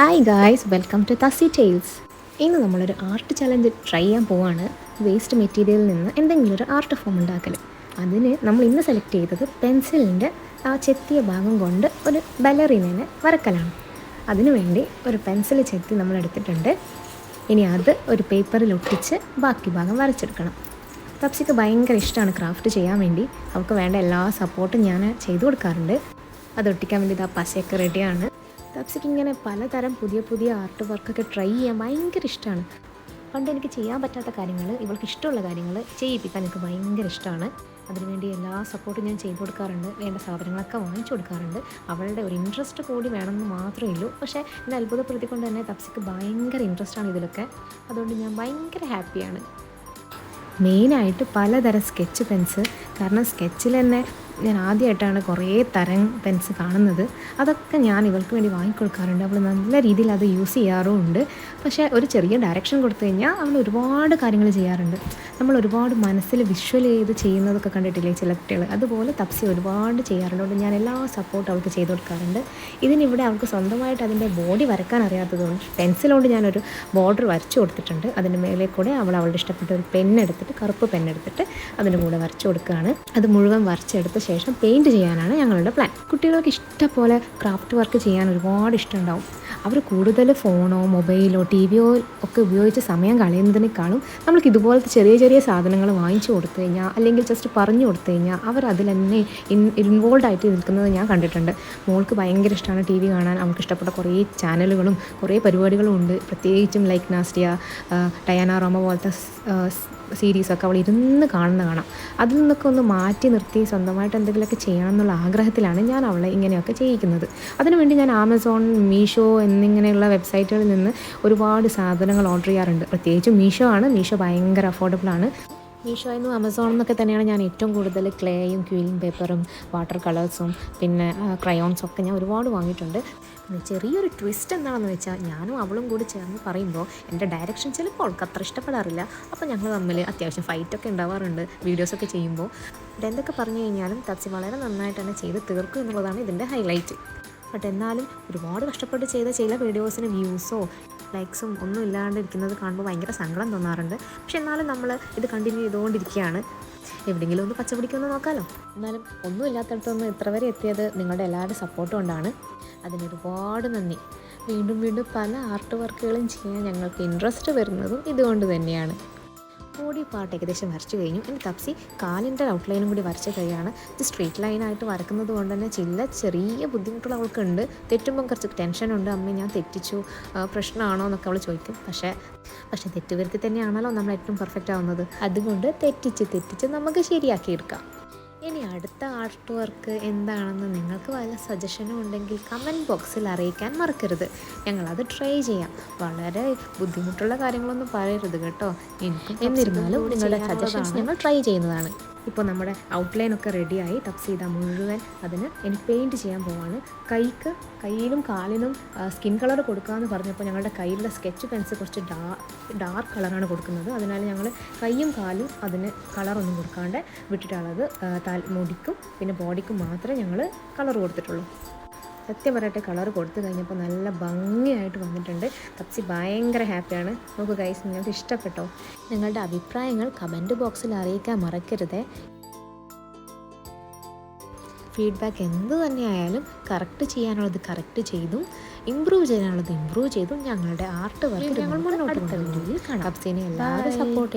Hi guys welcome to തസി tales ഇന്ന് നമ്മളൊരു ആർട്ട് ചലഞ്ച് ട്രൈ ചെയ്യാൻ പോവാണ്. വേസ്റ്റ് മെറ്റീരിയലിൽ നിന്ന് എന്തെങ്കിലും ഒരു ആർട്ട് ഫോം ഉണ്ടാക്കൽ അതിന് നമ്മൾ ഇന്ന് സെലക്ട് ചെയ്തത് പെൻസിലിന്റെ ആ ചെത്തിയ ഭാഗം കൊണ്ട് ഒരു ബലറിനെ വരക്കലാണ്. അതിനുവേണ്ടി ഒരു പെൻസിൽ ചെത്തി നമ്മൾ എടുത്തിട്ടുണ്ട്. ഇനി അത് ഒരു പേപ്പറിൽ ഒട്ടിച്ച് ബാക്കി ഭാഗം വരച്ചെടുക്കണം. തപ്സിക്ക് ഭയങ്കര ഇഷ്ടമാണ് ക്രാഫ്റ്റ് ചെയ്യാൻ വേണ്ടി. അവൾക്ക് വേണ്ട എല്ലാ സപ്പോർട്ടും ഞാൻ ചെയ്തു കൊടുക്കാറുണ്ട്. അത് ഒട്ടിക്കാൻ വേണ്ടി ആ പശയൊക്കെ റെഡിയാണ് തപ്സിക്ക് ഇങ്ങനെ പലതരം പുതിയ പുതിയ ആർട്ട് വർക്കൊക്കെ ട്രൈ ചെയ്യാൻ ഭയങ്കര ഇഷ്ടമാണ് പണ്ട് എനിക്ക് ചെയ്യാൻ പറ്റാത്ത കാര്യങ്ങൾ ഇവൾക്ക് ഇഷ്ടമുള്ള കാര്യങ്ങൾ ചെയ്യിപ്പിക്കാൻ എനിക്ക് ഭയങ്കര ഇഷ്ടമാണ് അതിനുവേണ്ടി എല്ലാ സപ്പോർട്ടും ഞാൻ ചെയ്തു കൊടുക്കാറുണ്ട്. വേണ്ട സാധനങ്ങളൊക്കെ വാങ്ങിച്ചു കൊടുക്കാറുണ്ട്. അവളുടെ ഒരു ഇൻട്രസ്റ്റ് കൂടി വേണമെന്ന് മാത്രമേ ഉള്ളൂ. പക്ഷേ എന്നെ അത്ഭുതപ്പെടുത്തിക്കൊണ്ട് തന്നെ തപ്സിക്ക് ഭയങ്കര ഇൻട്രസ്റ്റാണ് ഇതിലൊക്കെ. അതുകൊണ്ട് ഞാൻ ഭയങ്കര ഹാപ്പിയാണ് മെയിനായിട്ട് പലതരം സ്കെച്ച് പെൻസ് കാരണം സ്കെച്ചിൽ തന്നെ ഞാൻ ആദ്യമായിട്ടാണ് കുറേ തരം പെൻസ് കാണുന്നത്. അതൊക്കെ ഞാൻ ഇവൾക്ക് വേണ്ടി വാങ്ങിക്കൊടുക്കാറുണ്ട്. അവൾ നല്ല രീതിയിൽ അത് യൂസ് ചെയ്യാറുമുണ്ട്. പക്ഷേ ഒരു ചെറിയ ഡയറക്ഷൻ കൊടുത്തു കഴിഞ്ഞാൽ അവൾ ഒരുപാട് കാര്യങ്ങൾ ചെയ്യാറുണ്ട്. നമ്മൾ ഒരുപാട് മനസ്സിൽ വിഷ്വൽ ചെയ്ത് ചെയ്യുന്നതൊക്കെ കണ്ടിട്ടില്ലേ ചില കുട്ടികൾ അതുപോലെ തപ്സി ഒരുപാട് ചെയ്യാറുണ്ട്. ഞാൻ എല്ലാ സപ്പോർട്ടും അവൾക്ക് ചെയ്ത് കൊടുക്കാറുണ്ട്. ഇതിനിവിടെ അവൾക്ക് സ്വന്തമായിട്ട് അതിന്റെ ബോഡി വരക്കാൻ അറിയാത്തതുകൊണ്ട് പെൻസിലുകൊണ്ട് ഞാനൊരു ബോർഡർ വരച്ചു കൊടുത്തിട്ടുണ്ട്. അതിന്റെ മേലെ കൂടെ അവൾ അവളുടെ ഇഷ്ടപ്പെട്ട ഒരു പെണ്ണെടുത്തിട്ട് കറുപ്പ് പെണ്ണെടുത്തിട്ട് അതിന്റെ കൂടെ വരച്ചു കൊടുക്കുകയാണ്. അത് മുഴുവൻ വരച്ചെടുത്ത ശേഷം പെയിന്റ് ചെയ്യാനാണ് ഞങ്ങളുടെ പ്ലാൻ കുട്ടികൾക്ക് ഇഷ്ടപോലെ ക്രാഫ്റ്റ് വർക്ക് ചെയ്യാൻ ഒരുപാട് ഇഷ്ടമുണ്ടാവും. അവർ കൂടുതൽ ഫോണോ മൊബൈലോ ടി വിയോ ഒക്കെ ഉപയോഗിച്ച് സമയം കളയുന്നതിനേക്കാളും നമ്മൾക്ക് ഇതുപോലത്തെ ചെറിയ ചെറിയ സാധനങ്ങൾ വാങ്ങിച്ചു കൊടുത്തു കഴിഞ്ഞാൽ അല്ലെങ്കിൽ ജസ്റ്റ് പറഞ്ഞു കൊടുത്തു കഴിഞ്ഞാൽ അവർ അതിൽ തന്നെ ഇൻ ഇൻവോൾവ് ആയിട്ട് നിൽക്കുന്നത് ഞാൻ കണ്ടിട്ടുണ്ട്. മോൾക്ക് ഭയങ്കര ഇഷ്ടമാണ് ടി വി കാണാൻ. അവൾക്ക് ഇഷ്ടപ്പെട്ട കുറേ ചാനലുകളും കുറേ പരിപാടികളും ഉണ്ട്. പ്രത്യേകിച്ചും ലൈക്ക് നാസ്റ്റിയ ഡയാന റോമ പോലത്തെ സീരീസൊക്കെ അവൾ ഇരുന്ന് കാണുന്ന കാണാം. അതിൽ നിന്നൊക്കെ ഒന്ന് മാറ്റി നിർത്തി സ്വന്തമായിട്ട് എന്തെങ്കിലുമൊക്കെ ചെയ്യണം എന്നുള്ള ആഗ്രഹത്തിലാണ് ഞാൻ അവളെ ഇങ്ങനെയൊക്കെ ചെയ്യിക്കുന്നത്. അതിനുവേണ്ടി ഞാൻ ആമസോൺ മീഷോ എന്നിങ്ങനെയുള്ള വെബ്സൈറ്റുകളിൽ നിന്ന് ഒരുപാട് സാധനങ്ങൾ ഓർഡർ ചെയ്യാറുണ്ട്. പ്രത്യേകിച്ച് മീഷോ ആണ്. മീഷോ ഭയങ്കര നിന്നും ആമസോൺ എന്നൊക്കെ തന്നെയാണ് ഞാൻ ഏറ്റവും കൂടുതൽ ക്ലേയും ക്യൂലിംഗ് പേപ്പറും വാട്ടർ കളേഴ്സും പിന്നെ ക്രയോൺസും ഒക്കെ ഞാൻ ഒരുപാട് വാങ്ങിയിട്ടുണ്ട്. ചെറിയൊരു ട്വിസ്റ്റ് എന്താണെന്ന് വെച്ചാൽ ഞാനും അവളും കൂടി ചേർന്ന് പറയുമ്പോൾ എന്റെ ഡയറക്ഷൻ ചിലപ്പോൾ അത്ര ഇഷ്ടപ്പെടാറില്ല. അപ്പോൾ ഞങ്ങൾ തമ്മിൽ അത്യാവശ്യം ഫൈറ്റൊക്കെ ഉണ്ടാവാറുണ്ട് വീഡിയോസൊക്കെ ചെയ്യുമ്പോൾ എന്തൊക്കെ പറഞ്ഞു കഴിഞ്ഞാലും തച്ചി വളരെ നന്നായിട്ട് തന്നെ ചെയ്ത് തീർക്കും എന്നുള്ളതാണ് ഇതിന്റെ ഹൈലൈറ്റ് ബട്ട് എന്നാലും ഒരുപാട് കഷ്ടപ്പെട്ട് ചെയ്ത ചില വീഡിയോസിന് വ്യൂസോ ലൈക്സും ഒന്നും ഇല്ലാണ്ടിരിക്കുന്നത് കാണുമ്പോൾ ഭയങ്കര സങ്കടം തോന്നാറുണ്ട്. പക്ഷെ എന്നാലും നമ്മൾ ഇത് കണ്ടിന്യൂ ചെയ്തുകൊണ്ടിരിക്കുകയാണ്. എവിടെയെങ്കിലും ഒന്ന് പച്ചപിടിക്കൊന്ന് നോക്കാമല്ലോ എന്നാലും ഒന്നും ഇല്ലാത്തടത്തൊന്നും ഇത്ര വരെ എത്തിയത് നിങ്ങളുടെ എല്ലാവരുടെ സപ്പോർട്ട് കൊണ്ടാണ്. അതിന് ഒരുപാട് നന്ദി. വീണ്ടും വീണ്ടും പല ആർട്ട് വർക്കുകളും ചെയ്യാൻ ഞങ്ങൾക്ക് ഇൻട്രസ്റ്റ് വരുന്നതും ഇതുകൊണ്ട് തന്നെയാണ്. ബോഡി പാർട്ട് ഏകദേശം വരച്ചു കഴിഞ്ഞു. ഇനി തപ്സി കാലിന്റെ ഔട്ട്ലൈനും കൂടി വരച്ച് കഴിയാണ്. ഇത് സ്ട്രീറ്റ് ലൈനായിട്ട് വരക്കുന്നത് കൊണ്ട് തന്നെ ചില ചെറിയ ബുദ്ധിമുട്ടുകൾ അവൾക്കുണ്ട്. തെറ്റുമ്പം കുറച്ച് ടെൻഷനുണ്ട് അമ്മ ഞാൻ തെറ്റിച്ചു. പ്രശ്നമാണോ എന്നൊക്കെ അവൾ ചോദിക്കും. പക്ഷേ പക്ഷേ തെറ്റുവരുത്തി തന്നെയാണല്ലോ നമ്മൾ ഏറ്റവും പെർഫെക്റ്റ് ആവുന്നത്. അതുകൊണ്ട് തെറ്റിച്ച് തെറ്റിച്ച് നമുക്ക് ശരിയാക്കിയെടുക്കാം അടുത്ത ആർട്ട് വർക്ക് എന്താണെന്ന് നിങ്ങൾക്ക് വല്ല സജഷനും ഉണ്ടെങ്കിൽ കമന്റ് ബോക്സിൽ അറിയിക്കാൻ മറക്കരുത്. ഞങ്ങളത് ട്രൈ ചെയ്യാം. വളരെ ബുദ്ധിമുട്ടുള്ള കാര്യങ്ങളൊന്നും പറയരുത് കേട്ടോ. എനിക്ക് എന്നിരുന്നാലും നിങ്ങളുടെ സജഷൻസ് ഞങ്ങൾ ട്രൈ ചെയ്യുന്നതാണ്. ഇപ്പോൾ നമ്മുടെ ഔട്ട്ലൈൻ ഒക്കെ റെഡിയായി ടപ്സ് ചെയ്ത മുഴുവൻ അതിന് ഇനി പെയിന്റ് ചെയ്യാൻ പോവാണ്. കൈക്ക് കയ്യിലും കാലിനും സ്കിൻ കളർ കൊടുക്കാമെന്ന് പറഞ്ഞപ്പോൾ ഞങ്ങളുടെ കയ്യിലുള്ള സ്കെച്ച് പെൻസ് കുറച്ച് ഡാ ഡാർക്ക് കളറാണ് കൊടുക്കുന്നത്. അതിനാൽ ഞങ്ങൾ കൈയും കാലും അതിന് കളറൊന്നും കൊടുക്കാണ്ട് വിട്ടിട്ടുള്ളത് മുടിക്കും പിന്നെ ബോഡിക്കും മാത്രമേ ഞങ്ങൾ കളർ കൊടുത്തിട്ടുള്ളൂ. സത്യം പറയട്ടെ കളർ കൊടുത്തു കഴിഞ്ഞപ്പോൾ നല്ല ഭംഗിയായിട്ട് വന്നിട്ടുണ്ട്. തപ്സി ഭയങ്കര ഹാപ്പിയാണ് നോക്കൂ ഗൈസ് നിങ്ങൾക്ക് ഇഷ്ടപ്പെട്ടോ? നിങ്ങളുടെ അഭിപ്രായങ്ങൾ കമന്റ് ബോക്സിൽ അറിയിക്കാൻ മറക്കരുതേ. ഫീഡ്ബാക്ക് എന്ത് തന്നെയായാലും കറക്റ്റ് ചെയ്യാനുള്ളത് കറക്റ്റ് ചെയ്തും ഇമ്പ്രൂവ് ചെയ്യാനുള്ളത് ഇമ്പ്രൂവ് ചെയ്തും ഞങ്ങളുടെ ആർട്ട് വർക്ക് ഞങ്ങൾ മുന്നോട്ട് കൊണ്ടുപോകും കാണാം. എല്ലാവരും സപ്പോർട്ട്